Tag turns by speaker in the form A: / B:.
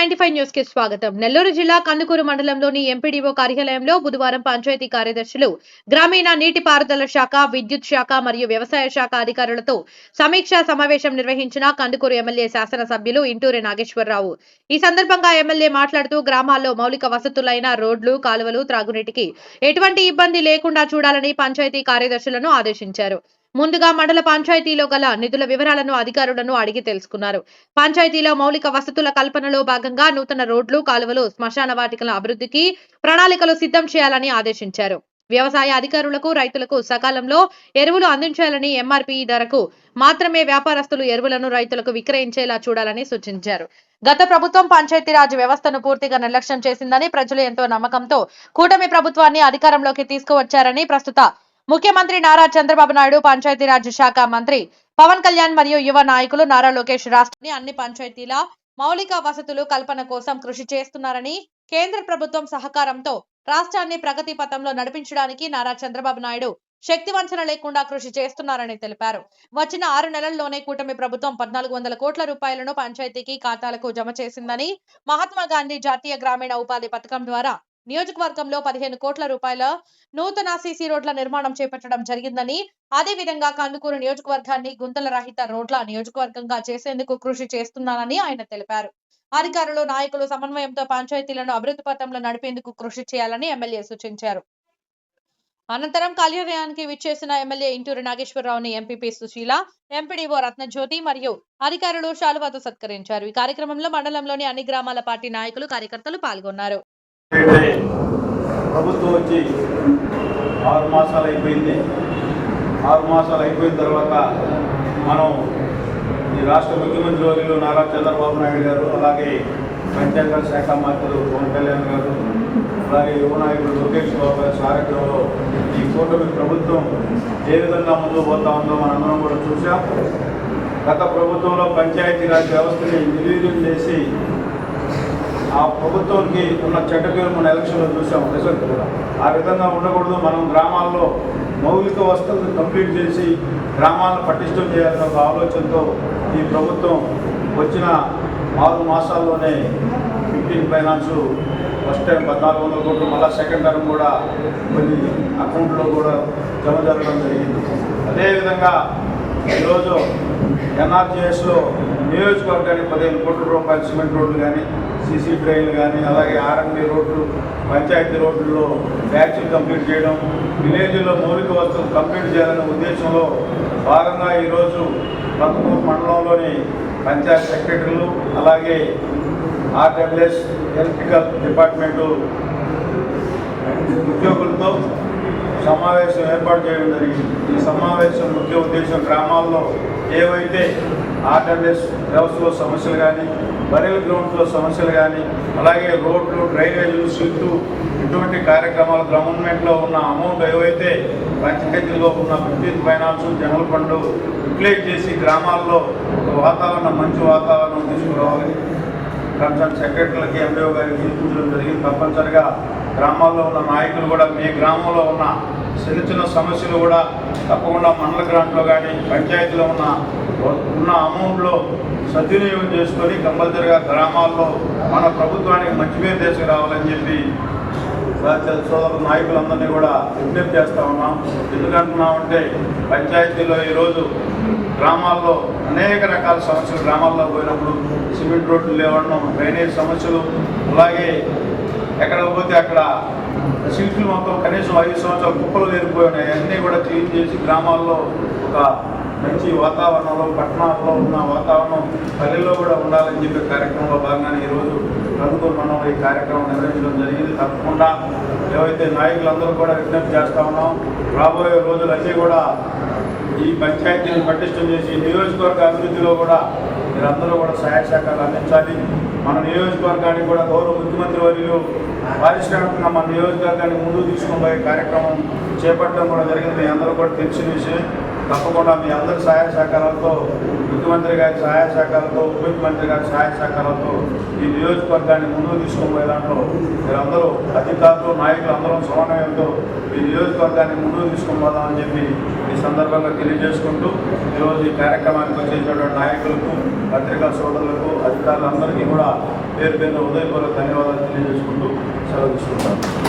A: న్యూస్కి స్వాగతం. నెల్లూరు జిల్లా కందుకూరు మండలంలోని ఎంపీడీఓ కార్యాలయంలో బుధవారం పంచాయతీ కార్యదర్శులు గ్రామీణ నీటిపారుదల శాఖ విద్యుత్ శాఖ మరియు వ్యవసాయ శాఖ అధికారులతో సమీక్షా సమావేశం నిర్వహించిన కందుకూరు ఎమ్మెల్యే శాసనసభ్యులు ఇంటూరి నాగేశ్వరరావు. ఈ సందర్భంగా ఎమ్మెల్యే మాట్లాడుతూ గ్రామాల్లో మౌలిక వసతులైన రోడ్లు కాలువలు త్రాగునీటికి ఎటువంటి ఇబ్బంది లేకుండా చూడాలని పంచాయతీ కార్యదర్శులను ఆదేశించారు. ముందుగా మండల పంచాయతీలో గల నిధుల వివరాలను అధికారులను అడిగి తెలుసుకున్నారు. పంచాయతీలో మౌలిక వసతుల కల్పనలో భాగంగా నూతన రోడ్లు కాలువలు శ్మశాన వాటికల అభివృద్ధికి ప్రణాళికలు సిద్ధం చేయాలని ఆదేశించారు. వ్యవసాయ అధికారులకు రైతులకు సకాలంలో ఎరువులు అందించాలని ఎంఆర్పీ ధరకు మాత్రమే వ్యాపారస్తులు ఎరువులను రైతులకు విక్రయించేలా చూడాలని సూచించారు. గత ప్రభుత్వం పంచాయతీరాజ్ వ్యవస్థను పూర్తిగా నిర్లక్ష్యం చేసిందని ప్రజలు ఎంతో నమ్మకంతో కూటమి ప్రభుత్వాన్ని అధికారంలోకి తీసుకువచ్చారని ప్రస్తుత ముఖ్యమంత్రి నారా చంద్రబాబు నాయుడు పంచాయతీరాజ్ శాఖ మంత్రి పవన్ కళ్యాణ్ మరియు యువ నాయకులు నారా లోకేష్ రాష్ట్రాన్ని అన్ని పంచాయతీల మౌలిక వసతులు కల్పన కోసం కృషి చేస్తున్నారని కేంద్ర ప్రభుత్వం సహకారంతో రాష్ట్రాన్ని ప్రగతి పథంలో నడిపించడానికి నారా చంద్రబాబు నాయుడు శక్తి వంచన లేకుండా కృషి చేస్తున్నారని తెలిపారు. వచ్చిన ఆరు నెలల్లోనే కూటమి ప్రభుత్వం పద్నాలుగు వందల కోట్ల రూపాయలను పంచాయతీకి ఖాతాలకు జమ చేసిందని మహాత్మా గాంధీ జాతీయ గ్రామీణ ఉపాధి పథకం ద్వారా నియోజకవర్గంలో పదిహేను కోట్ల రూపాయల నూతన సీసీ రోడ్ల నిర్మాణం చేపట్టడం జరిగిందని అదే విధంగా కందుకూరు నియోజకవర్గాన్ని గుంతల రహిత రోడ్ల నియోజకవర్గంగా చేసేందుకు కృషి చేస్తున్నానని ఆయన తెలిపారు. అధికారులు నాయకులు సమన్వయంతో పంచాయతీలను అభివృద్ధి పథంలో నడిపేందుకు కృషి చేయాలని ఎమ్మెల్యే సూచించారు. అనంతరం కళ్యాణానికి విచ్చేసిన ఎమ్మెల్యే ఇంటూరి నాగేశ్వరరావుని ఎంపీపీ సుశీల ఎంపీడీఓ రత్నజ్యోతి మరియు అధికారులు శాలువాతో సత్కరించారు. ఈ కార్యక్రమంలో మండలంలోని అన్ని గ్రామాల పార్టీ నాయకులు కార్యకర్తలు పాల్గొన్నారు.
B: ప్రభుత్వం వచ్చి ఆరు మాసాలు అయిపోయింది ఆరు మాసాలు అయిపోయిన తర్వాత మనం ఈ రాష్ట్ర ముఖ్యమంత్రి వర్యులు నారా చంద్రబాబు నాయుడు గారు అలాగే పంచాయతీరాజ్ శాఖ మంత్రులు పవన్ కళ్యాణ్ గారు అలాగే యువ నాయకుడు లోకేష్ బాబు గారి సారథ్యంలో ఈ కూటమి ప్రభుత్వం ఏ విధంగా ముందుకు పోతా ఉందో మనందరం కూడా చూసాం గత ప్రభుత్వంలో పంచాయతీరాజ్ వ్యవస్థని నిర్వీర్యం చేసి ఆ ప్రభుత్వానికి ఉన్న చెడ్డ పేరు మన ఎలక్షన్లో చూసాము రిజల్ట్ కూడా. ఆ విధంగా ఉండకూడదు మనం గ్రామాల్లో మౌలిక వసతులను కంప్లీట్ చేసి గ్రామాలను పటిష్టం చేయాలన్న ఒక ఆలోచనతో ఈ ప్రభుత్వం వచ్చిన ఆరు మాసాల్లోనే ఫిఫ్టీన్ ఫైనాన్స్ ఫస్ట్ టైం పద్నాలుగు వందల కోట్లు మళ్ళీ సెకండ్ టర్మ్ కూడా కొన్ని అకౌంట్లో కూడా జమ జరగడం జరిగింది. అదేవిధంగా ఈరోజు ఎన్ఆర్జీఎస్లో నియోజకవర్గానికి పదిహేను కోట్ల రూపాయల సిమెంట్ రోడ్లు కానీ సీసీ డ్రైన్లు కానీ అలాగే ఆర్ఎండి రోడ్లు పంచాయతీ రోడ్లలో బ్యాచ్లు కంప్లీట్ చేయడం విలేజ్లో మౌలిక వసతులు కంప్లీట్ చేయాలనే ఉద్దేశంలో భాగంగా ఈరోజు రంగపూర్ మండలంలోని పంచాయత్ సెక్రటరీలు అలాగే ఆర్డబ్ల్యూఎస్ ఎలక్ట్రికల్ డిపార్ట్మెంటు ఉద్యోగులతో సమావేశం ఏర్పాటు చేయడం జరిగింది. ఈ సమావేశం ముఖ్య ఉద్దేశం గ్రామాల్లో ఏవైతే ఆర్డబ్ల్యూఎస్ వ్యవస్థలో సమస్యలు కానీ బరెల్ గ్రౌండ్స్లో సమస్యలు కానీ అలాగే రోడ్లు డ్రైనేజీలు సిల్టు ఇటువంటి కార్యక్రమాలు గవర్నమెంట్లో ఉన్న అమౌంట్ ఏవైతే పంచాయతీలో ఉన్న విద్యుత్ ఫైనాన్స్ జనరల్ ఫండ్ యూటిలైజ్ చేసి గ్రామాల్లో ఒక వాతావరణం మంచి వాతావరణం తీసుకురావాలి. కన్సర్న్ సెక్రటరీలకి ఎండిఓ గారికి తీసుకుంటడం జరిగింది తప్పనిసరిగా. గ్రామాల్లో ఉన్న నాయకులు కూడా మీ గ్రామంలో ఉన్న చిన్న చిన్న సమస్యలు కూడా తప్పకుండా మండల గ్రాంట్లో కానీ పంచాయతీలో ఉన్న ఉన్న అమౌంట్లో సద్వినియోగం చేసుకొని కంపల్సరిగా గ్రామాల్లో మన ప్రభుత్వానికి మంచి పేరు తీసుకురావాలని చెప్పి సోదరు నాయకులందరినీ కూడా విజ్ఞప్తి చేస్తూ ఉన్నాం. ఎందుకంటున్నామంటే పంచాయతీలో ఈరోజు గ్రామాల్లో అనేక రకాల సమస్యలు గ్రామాల్లో పోయినప్పుడు సిమెంట్ రోడ్లు లేవడం డ్రైనేజ్ సమస్యలు అలాగే ఎక్కడ పోతే అక్కడ సిల్కులు మొత్తం కనీసం ఐదు సంవత్సరాలు కుప్పలు లేనిపోయినాయి అన్నీ కూడా క్లీన్ చేసి గ్రామాల్లో ఒక మంచి వాతావరణంలో పట్టణాల్లో ఉన్న వాతావరణం పల్లెల్లో కూడా ఉండాలని చెప్పే కార్యక్రమంలో భాగంగానే ఈరోజు కందుకూరు మనం ఈ కార్యక్రమం నిర్వహించడం జరిగింది. తప్పకుండా ఏవైతే నాయకులందరూ కూడా విజ్ఞప్తి చేస్తా ఉన్నాం. రాబోయే రోజులన్నీ కూడా ఈ పంచాయతీని పటిష్టం చేసి నియోజకవర్గ అభివృద్ధిలో కూడా మీరందరూ కూడా సహాయ సహకారాలు అందించాలి. మన నియోజకవర్గానికి కూడా గౌరవ ముఖ్యమంత్రి వర్యులు పారిశ్రామికంగా మన నియోజకవర్గాన్ని ముందుకు తీసుకుని పోయే కార్యక్రమం చేపట్టడం కూడా జరిగింది. మీ అందరూ కూడా తెలిసిన విషయం. తప్పకుండా మీ అందరి సహాయ సహకారాలతో ముఖ్యమంత్రి గారి సహాయ సహకారంతో ఉప ముఖ్యమంత్రి గారి సహాయ సహకారంతో ఈ నియోజకవర్గాన్ని ముందుకు తీసుకుపోయే దాంట్లో మీరందరూ అధికారులు నాయకులు అందరం సమన్వయంతో ఈ నియోజకవర్గాన్ని ముందుకు తీసుకుపోదామని చెప్పి ఈ సందర్భంగా తెలియజేసుకుంటూ ఈరోజు ఈ కార్యక్రమానికి వచ్చేసినటువంటి నాయకులకు పత్రికా సోదరులకు అధికారులందరికీ కూడా పేరు పేరు ఉదయపూర్వక ధన్యవాదాలు తెలియజేసుకుంటూ సెలవు తీసుకుంటాను.